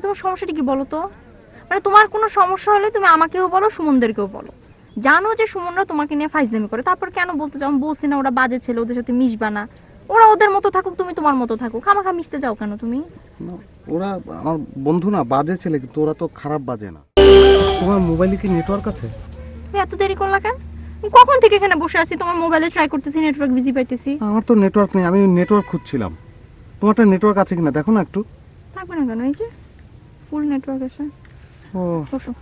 তোমার সমস্যাটা কি বলো তো? মানে তোমার কোনো সমস্যা হলে তুমি আমাকেও বলো সুমনদেরকেও বলো। জানো যে সুমনরা তোমাকে নিয়ে ফাইজলামি করে। তারপর কেন বলতে চাও? বলছি না ওরা বাজে ছেলে ওদের সাথে মিশবা না। ওরা ওদের মতো থাকুক তুমি তোমার মতো থাকুক। খামাখা মিশতে যাও কেন তুমি? ওরা আমার বন্ধু না বাজে ছেলে কিন্তু ওরা তো খারাপ বাজে না। তোমার মোবাইলে কি নেটওয়ার্ক আছে? তুমি এত দেরি করলা কেন? কখন থেকে এখানে বসে আছি? তোমার মোবাইলে ট্রাই করতেছি নেটওয়ার্ক বিজি পাইতেছি। আমার তো নেটওয়ার্ক নেই আমি নেটওয়ার্ক খুঁজছিলাম। তোমারটা নেটওয়ার্ক আছে কিনা? দেখো না একটু। থাকবে না কেন? এই যে ফুল নেটওয়ার্ক আছে। ও। বসো।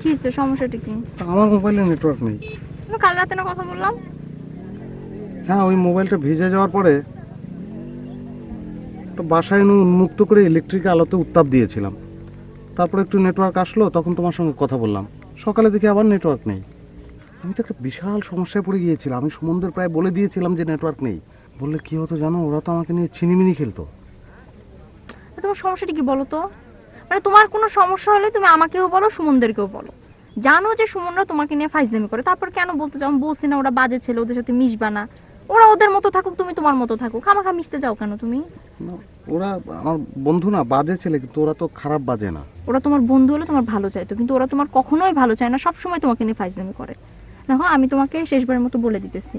কি হচ্ছে সমস্যাটা কি? আমার মোবাইলে নেটওয়ার্ক নেই। কাল রাতে না কথা বললাম? হ্যাঁ ওই মোবাইলটা ভিজে যাওয়ার পরে তো বাসায় উন্মুক্ত করে ইলেকট্রিক আলোতে উত্তাপ দিয়েছিলাম। তারপরে একটু নেটওয়ার্ক আসলো তখন তোমার সঙ্গে কথা বললাম। সকালে দেখি আবার নেটওয়ার্ক নেই। আমি তো একটা বিশাল সমস্যায় পড়ে গিয়েছিলাম। আমি সুমনদের প্রায় বলে দিয়েছিলাম যে নেটওয়ার্ক নেই। বললে কি হতো জানো? ওরা তো আমাকে নিয়ে ছিনিমিনি খেলতো। তোমার সমস্যাটা কি বলো তো? মানে তোমার কোনো সমস্যা হলে তুমি আমাকেও বলো সুমনদেরকেও বলো। জানো যে সুমনরা তোমাকে নিয়ে ফাইজলামি করে। তারপর কেন বলতে চাও? বলছি না ওরা বাজে ছেলে ওদের সাথে মিশবা না। ওরা ওদের মতো থাকুক তুমি তোমার মতো থাকুক। খামাখা মিশতে যাও কেন তুমি? ওরা আমার বন্ধু না বাজে ছেলে কিন্তু ওরা তো খারাপ বাজে না। ওরা তোমার বন্ধু হলে তোমার ভালো চাইতো কিন্তু ওরা তোমার কখনোই ভালো চায় না সবসময় তোমাকে নিয়ে ফাইজলামি করে। দেখো আমি তোমাকে শেষবারের মতো বলে দিতেছি।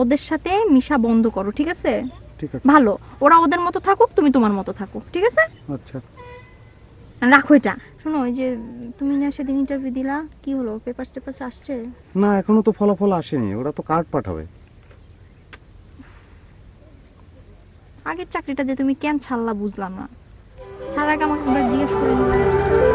ওদের সাথে মিশা বন্ধ করো ঠিক আছে? ভালো ওরা ওদের মতো থাকুক তুমি তোমার মতো থাকো ঠিক আছে? আচ্ছা। রাখো এটা। শোনো ওই যে তুমি না সেদিন ইন্টারভিউ দিলা কি হলো পেপার টেপার আসছে? না এখনও তো ফলাফল আসেনি ওরা তো কার্ড পাঠাবে। আগের চাকরিটা যে তুমি কেন ছাড়লা বুঝলাম না। ছাড়ার আগে আমাকে একবার জিজ্ঞেস করে।